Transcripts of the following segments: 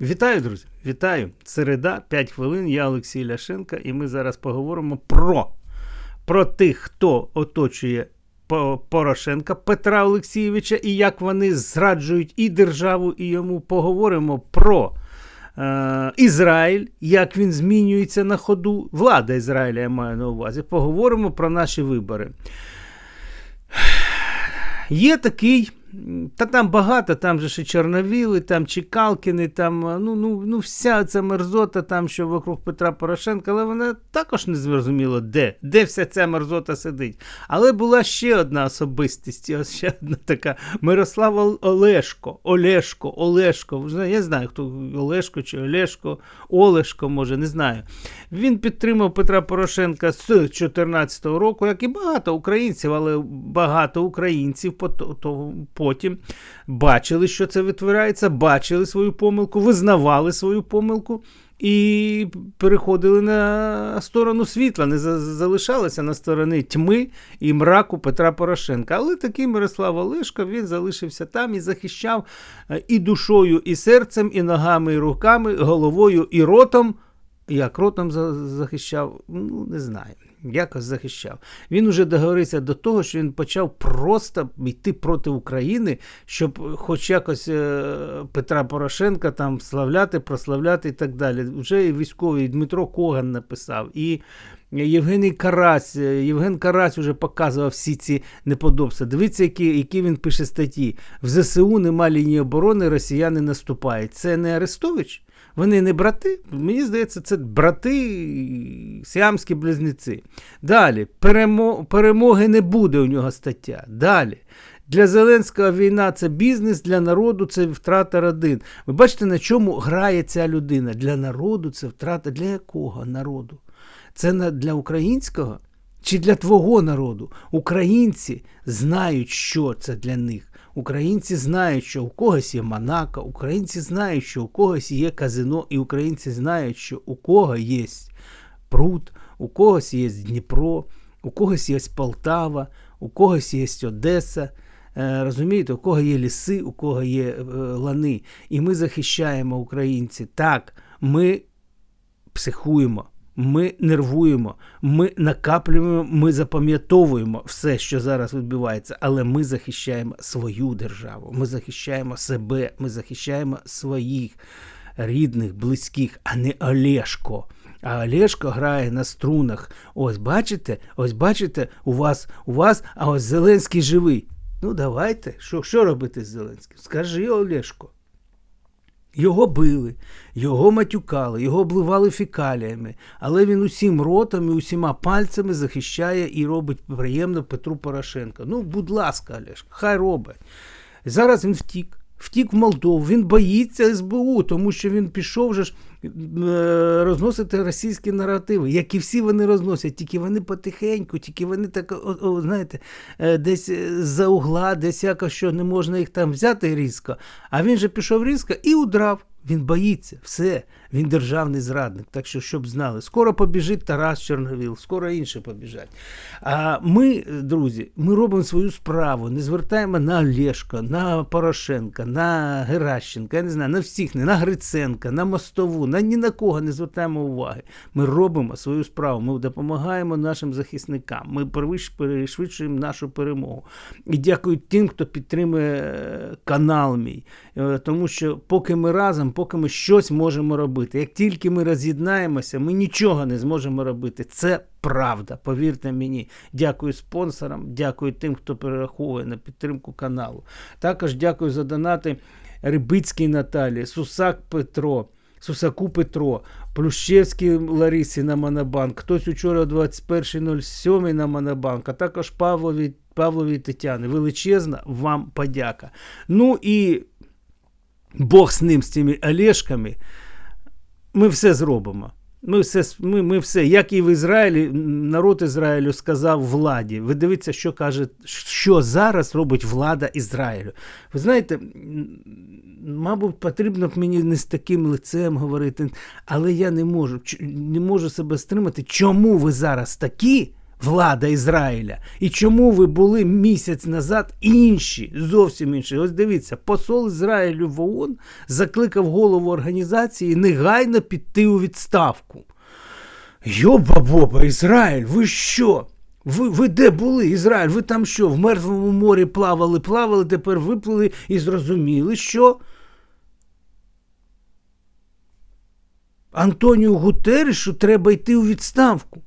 Вітаю, друзі! Вітаю! Середа, 5 хвилин. Я Олексій Ляшенко, і ми зараз поговоримо про, про тих, хто оточує Порошенка Петра Олексійовича і як вони зраджують і державу, і йому. Поговоримо про е, Ізраїль, як він змінюється на ходу. Влада Ізраїля я маю на увазі. Поговоримо про наші вибори. Є такий, та там багато, там же ще Чорновіли, там Чекалкіни, там ну, ну, ну вся ця мерзота, там, що вокруг Петра Порошенка, але вона також не зрозуміло, де, де вся ця мерзота сидить. Але була ще одна особистість, ось ще одна така Мирослав Олешко, Олешко, Олешко. Я знаю, хто Олешко чи Олешко, Олешко, може, не знаю. Він підтримав Петра Порошенка з 2014 року, як і багато українців, але багато українців пот- то- потім бачили, що це витворяється, бачили свою помилку, визнавали свою помилку. І переходили на сторону світла, не залишалися на сторони тьми і мраку Петра Порошенка. Але такий Мирослав Олешко він залишився там і захищав е, і душою, і серцем, і ногами, і руками, головою, і ротом. Як ротом захищав, ну не знаю. Якось захищав. Він уже договорився до того, що він почав просто йти проти України, щоб хоч якось е, Петра Порошенка там славляти, прославляти і так далі. Вже і військовий Дмитро Коган написав, і Євгеній Карась. е, Євген Карась уже показував всі ці неподобства. Дивіться, які, які він пише статті. В ЗСУ нема лінії оборони, росіяни наступають. Це не Арестович? Вони не брати? Мені здається, це брати сіамські близнеці. Далі, перемо, перемоги не буде у нього стаття. Далі. Для Зеленського війна це бізнес, для народу це втрата родин. Ви бачите, на чому грає ця людина? Для народу це втрата для якого народу? Це для українського чи для твого народу? Українці знають, що це для них. Українці знають, що у когось є Монако, українці знають, що у когось є казино, і українці знають, що у кого є пруд, у когось є Дніпро, у когось є Полтава, у когось є Одеса. Е, Розумієте, у кого є ліси, у кого є е, лани. І ми захищаємо українці. Так, ми психуємо, ми нервуємо, ми накаплюємо, ми запам'ятовуємо все, що зараз відбувається, але ми захищаємо свою державу, ми захищаємо себе, ми захищаємо своїх рідних, близьких, а не Олешко. А Олешко грає на струнах. Ось бачите, ось бачите, у вас, у вас, а ось Зеленський живий. Ну давайте, що, що робити з Зеленським? Скажи, Олешко. Його били, його матюкали, його обливали фекаліями, але він усім ротом і усіма пальцями захищає і робить приємно Петру Порошенко. Ну, будь ласка, Олешко, хай робить. Зараз він втік. Втік в Молдову, він боїться СБУ, тому що він пішов вже ж е, розносити російські наративи, як і всі вони розносять, тільки вони потихеньку, тільки вони так, о, о, знаєте, е, десь е, за угла, десь якось що не можна їх там взяти різко. А він же пішов різко і удрав. Він боїться, все, він державний зрадник. Так що, щоб знали, скоро побіжить Тарас Чорновіл, скоро інші побіжать. А ми, друзі, ми робимо свою справу, не звертаємо на Олешка, на Порошенка, на Геращенка, я не знаю, на всіх, не на Гриценка, на Мостову, на ні на кого не звертаємо уваги. Ми робимо свою справу, ми допомагаємо нашим захисникам, ми перешвидшуємо нашу перемогу. І дякую тим, хто підтримує е, канал мій. Е, Тому що поки ми разом, поки ми щось можемо робити. Як тільки ми роз'єднаємося, ми нічого не зможемо робити. Це правда, повірте мені. Дякую спонсорам, дякую тим, хто перераховує на підтримку каналу. Також дякую за донати Рибицькій Наталі, Сусак Петро. Сусаку Петро, Плющевській Ларисі на Монобанк, хтось учора 21.07 на Монобанк, а також Павлові, Павлові Тетяни. Величезна вам подяка. Ну і Бог з ним, з цими Олешками, ми все зробимо. Ми все, ми, ми все, як і в Ізраїлі, народ Ізраїлю сказав владі. Ви дивіться, що каже, що зараз робить влада Ізраїлю. Ви знаєте, мабуть, потрібно б мені не з таким лицем говорити, але я не можу, не можу себе стримати. Чому ви зараз такі? Влада Ізраїля? І чому ви були місяць назад інші, зовсім інші? Ось дивіться, посол Ізраїлю в ООН закликав голову організації негайно піти у відставку. Йоба-боба, Ізраїль, ви що? Ви, ви де були, Ізраїль? Ви там що? В Мертвому морі плавали, плавали, тепер виплили і зрозуміли, що Антонію Гутерешу треба йти у відставку.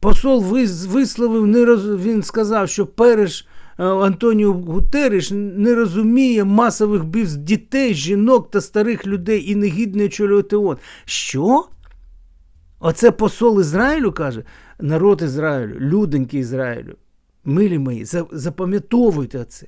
Посол висловив, він сказав, що переш е, Антоніо Гутериш не розуміє масових вбивств дітей, жінок та старих людей і негідне очолювати ООН. Що? Оце посол Ізраїлю каже, народ Ізраїлю, люденьки Ізраїлю, милі мої, запам'ятовуйте це.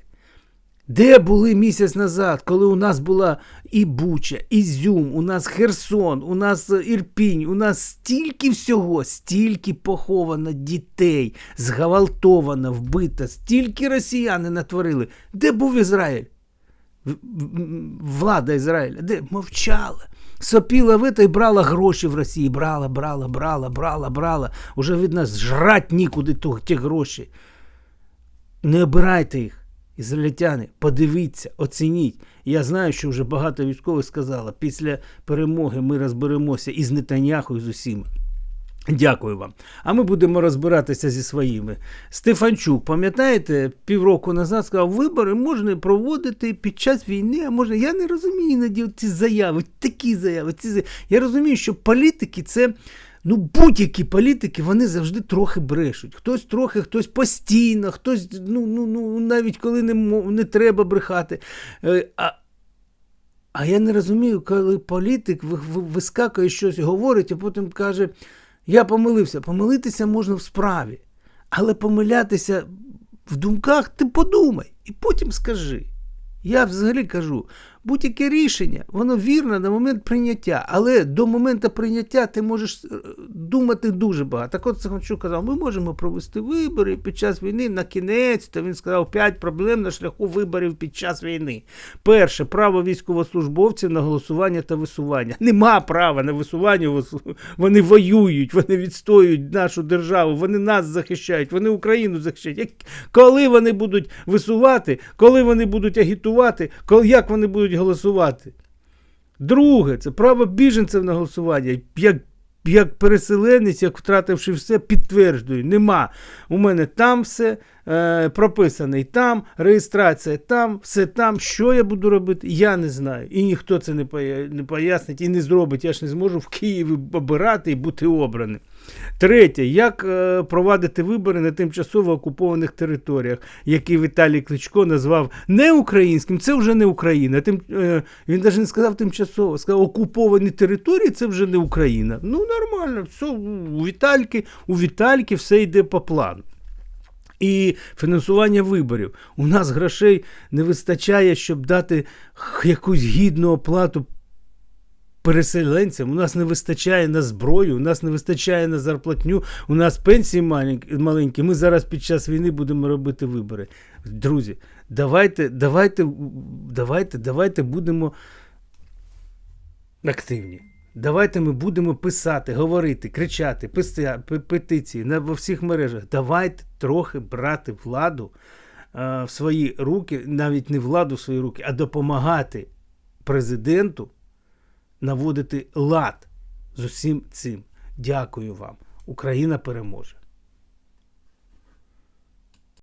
Де були місяць назад, коли у нас була і Буча, і Зюм, у нас Херсон, у нас е, Ірпінь, у нас стільки всього, стільки поховано дітей, зґвалтовано, вбито, стільки росіяни натворили. Де був Ізраїль? Влада Ізраїля, де мовчала. Сопіла вита і брала гроші в Росії. Брала, брала, брала, брала, брала. Уже від нас жрать нікуди ті гроші. Не обирайте їх, ізраїльтяни, подивіться, оцініть. Я знаю, що вже багато військових сказало, після перемоги ми розберемося із Нетаньяху, і з усіма. Дякую вам. А ми будемо розбиратися зі своїми. Стефанчук, пам'ятаєте, півроку назад сказав, вибори можна проводити під час війни, а можна. Я не розумію іноді ці заяви, такі заяви. Ці заяви. Я розумію, що політики це. Ну, будь-які політики вони завжди трохи брешуть. Хтось трохи, хтось постійно, хтось, ну, ну, ну навіть коли не, не треба брехати. Е, А, а я не розумію, коли політик ви- ви- вискакує щось, говорить, а потім каже: Я помилився. Помилитися можна в справі, але помилятися в думках ти подумай і потім скажи. Я взагалі кажу, будь-яке рішення, воно вірне на момент прийняття, але до моменту прийняття ти можеш е, думати дуже багато. Так от Саханчук казав, ми можемо провести вибори під час війни на кінець, то він сказав, п'ять проблем на шляху виборів під час війни. Перше, право військовослужбовців на голосування та висування. Нема права на висування, вони воюють, вони відстоюють нашу державу, вони нас захищають, вони Україну захищають. Коли вони будуть висувати, коли вони будуть агітувати, як вони будуть голосувати? Друге, це право біженців на голосування. Як, як переселенець, як втративши все, підтверджую, нема. У мене там все е, прописаний там, реєстрація там, все там. Що я буду робити, я не знаю. І ніхто це не, пояснить і не зробить. Я ж не зможу в Києві обирати і бути обраним. Третє, як е, провадити вибори на тимчасово окупованих територіях, які Віталій Кличко назвав не українським, це вже не Україна. Тим, е, він навіть не сказав тимчасово, сказав окуповані території це вже не Україна. Ну нормально, все, у Вітальки, у Вітальки все йде по плану. І фінансування виборів. У нас грошей не вистачає, щоб дати якусь гідну оплату переселенцям. У нас не вистачає на зброю, у нас не вистачає на зарплатню, у нас пенсії маленькі. Ми зараз під час війни будемо робити вибори. Друзі, давайте, давайте, давайте, давайте будемо активні. Давайте ми будемо писати, говорити, кричати, писати, пи- петиції на во всіх мережах. Давайте трохи брати владу е, в свої руки, навіть не владу в свої руки, а допомагати президенту наводити лад з усім цим. Дякую вам. Україна переможе.